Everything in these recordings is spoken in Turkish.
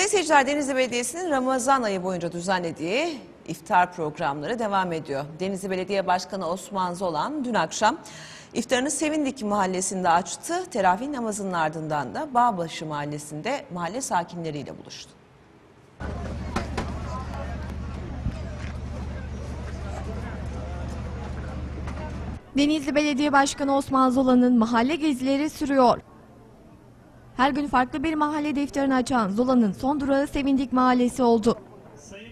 Sayın seyirciler Denizli Belediyesi'nin Ramazan ayı boyunca düzenlediği iftar programları devam ediyor. Denizli Belediye Başkanı Osman Zolan dün akşam iftarını Sevindik mahallesinde açtı. Teravih namazının ardından da Bağbaşı mahallesinde mahalle sakinleriyle buluştu. Denizli Belediye Başkanı Osman Zola'nın mahalle gezileri sürüyor. Her gün farklı bir mahallede iftarını açan Zola'nın son durağı Sevindik Mahallesi oldu.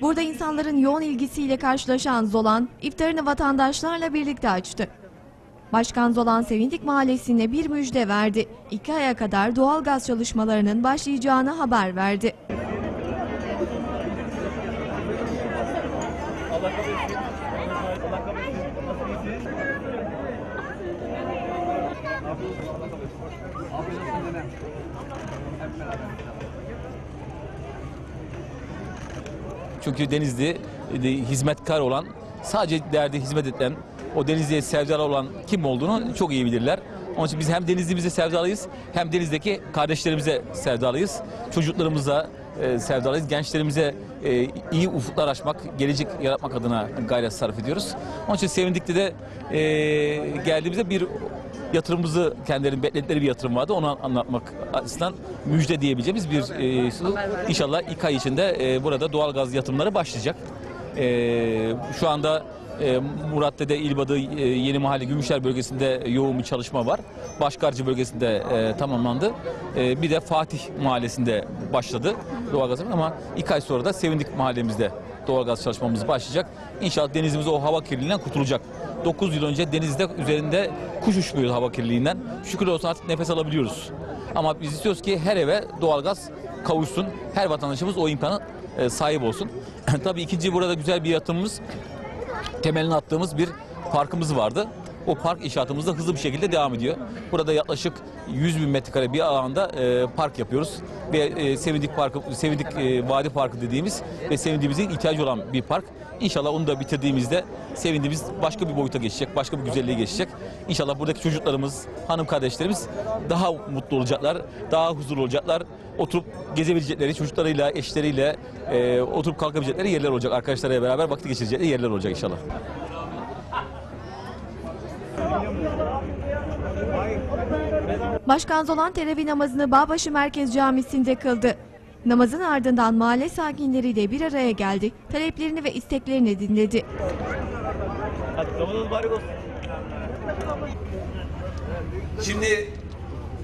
Burada insanların yoğun ilgisiyle karşılaşan Zolan, iftarını vatandaşlarla birlikte açtı. Başkan Zolan Sevindik Mahallesi'ne bir müjde verdi. İki aya kadar doğal gaz çalışmalarının başlayacağını haber verdi. Çünkü Denizli e, hizmetkar olan, sadece derdi hizmet eden, o Denizli'ye sevdalı olan kim olduğunu çok iyi bilirler. Onun için biz hem Denizli'mize sevdalıyız, hem Denizli'deki kardeşlerimize sevdalıyız. Çocuklarımıza e, sevdalıyız, gençlerimize e, iyi ufuklar açmak, gelecek yaratmak adına gayret sarf ediyoruz. Onun için Sevindik'te de e, geldiğimizde bir yatırımımızı kendilerinin bekledikleri bir yatırım vardı. Onu anlatmak açısından müjde diyebileceğimiz bir e. İnşallah iki ay içinde e, burada doğalgaz yatırımları başlayacak. E, şu anda e, Murat'ta İlbadı, e, Yeni Mahalle, Gümüşler bölgesinde yoğun bir çalışma var. Başkarcı bölgesinde e, tamamlandı. E, bir de Fatih Mahallesi'nde başladı doğalgaz ama iki ay sonra da Sevindik Mahallemizde doğalgaz çalışmamız başlayacak. İnşallah denizimiz o hava kirliliğinden kurtulacak. 9 yıl önce denizde üzerinde kuş uçmuyordu hava kirliliğinden. Şükür olsun artık nefes alabiliyoruz. Ama biz istiyoruz ki her eve doğalgaz kavuşsun. Her vatandaşımız o imkanı sahip olsun. Tabii ikinci burada güzel bir yatırımımız temelini attığımız bir parkımız vardı. O park inşaatımız da hızlı bir şekilde devam ediyor. Burada yaklaşık 100 bin metrekare bir alanda e, park yapıyoruz. Ve e, Sevindik Parkı, Sevindik e, Vadi Parkı dediğimiz ve sevindiğimizin ihtiyacı olan bir park. İnşallah onu da bitirdiğimizde sevindiğimiz başka bir boyuta geçecek, başka bir güzelliğe geçecek. İnşallah buradaki çocuklarımız, hanım kardeşlerimiz daha mutlu olacaklar, daha huzurlu olacaklar. Oturup gezebilecekleri, çocuklarıyla, eşleriyle e, oturup kalkabilecekleri yerler olacak. Arkadaşlarıyla beraber vakit geçirecekleri yerler olacak inşallah. Başkan Zolan teravih namazını Bağbaşı Merkez Camisi'nde kıldı. Namazın ardından mahalle sakinleriyle bir araya geldi, taleplerini ve isteklerini dinledi. Şimdi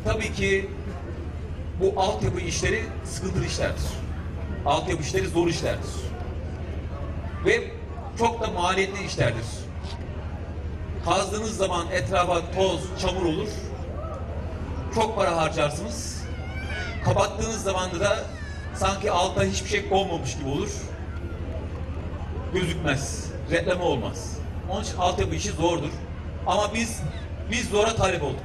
tabii ki bu altyapı işleri sıkıntılı işlerdir. Altyapı işleri zor işlerdir. Ve çok da maliyetli işlerdir. Kazdığınız zaman etrafa toz, çamur olur. Çok para harcarsınız. Kapattığınız zaman da sanki altta hiçbir şey olmamış gibi olur. Gözükmez. Reklame olmaz. Onun için altyapı işi zordur. Ama biz biz zora talep olduk.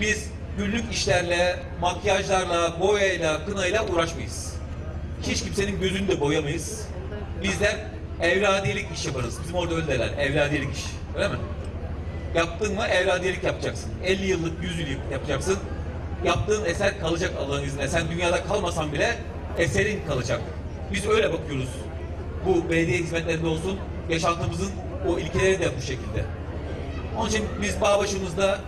Biz günlük işlerle, makyajlarla, boyayla, kınayla uğraşmayız. Hiç kimsenin gözünü de boyamayız. Bizler evladiyelik iş yaparız. Bizim orada öyle derler. Evladiyelik iş. Öyle mi? Yaptın mı evladiyelik yapacaksın. 50 yıllık, 100 yıllık yapacaksın. Yaptığın eser kalacak Allah'ın izniyle. Sen dünyada kalmasan bile eserin kalacak. Biz öyle bakıyoruz. Bu belediye hizmetlerinde olsun, yaşantımızın o ilkeleri de bu şekilde. Onun için biz Bağbaşı'mızda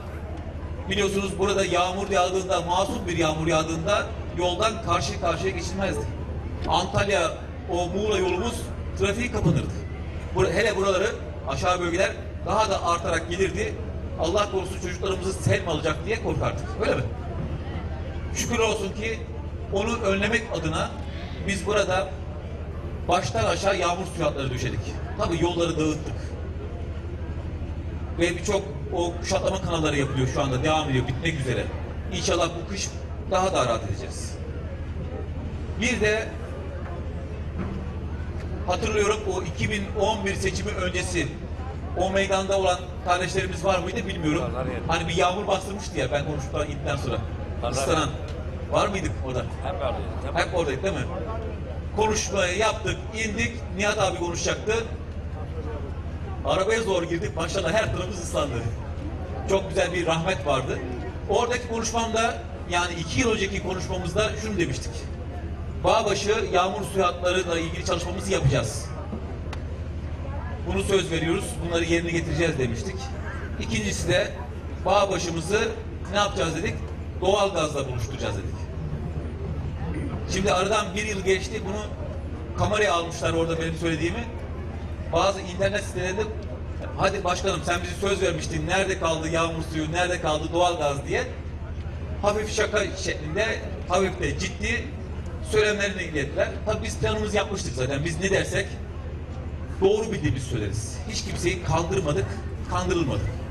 biliyorsunuz burada yağmur yağdığında, masum bir yağmur yağdığında yoldan karşı karşıya geçilmezdi. Antalya, o Muğla yolumuz trafiği kapanırdı. Hele buraları aşağı bölgeler daha da artarak gelirdi. Allah korusun çocuklarımızı sel mi alacak diye korkardık. Öyle mi? Şükür olsun ki onu önlemek adına biz burada baştan aşağı yağmur suyu hatları döşedik. Tabii yolları dağıttık. Ve birçok o kuşatlama kanalları yapılıyor şu anda. Devam ediyor, bitmek üzere. İnşallah bu kış daha da rahat edeceğiz. Bir de hatırlıyorum o 2011 seçimi öncesi o meydanda olan kardeşlerimiz var mıydı bilmiyorum. Hani bir yağmur bastırmıştı ya ben konuştuktan gittikten sonra. Islanan. Var mıydık orada? Hep oradayız. Hep oradaydık değil mi? Konuşmayı yaptık, indik. Nihat abi konuşacaktı. Arabaya zor girdik. Maşallah her tarafımız ıslandı. Çok güzel bir rahmet vardı. Oradaki konuşmamda yani iki yıl önceki konuşmamızda şunu demiştik. Bağbaşı yağmur suyu hatlarıyla ilgili çalışmamızı yapacağız. Bunu söz veriyoruz. Bunları yerine getireceğiz demiştik. İkincisi de Bağbaşımızı ne yapacağız dedik? Doğal gazla buluşturacağız dedik. Şimdi aradan bir yıl geçti. Bunu kameraya almışlar orada benim söylediğimi. Bazı internet sitelerinde hadi başkanım sen bizi söz vermiştin. Nerede kaldı yağmur suyu, nerede kaldı doğal gaz diye hafif şaka şeklinde hafif de ciddi söylemlerini iletiler. Tabii biz planımızı yapmıştık zaten. Biz ne dersek doğru bildiğimizi söyleriz. Hiç kimseyi kandırmadık, kandırılmadık.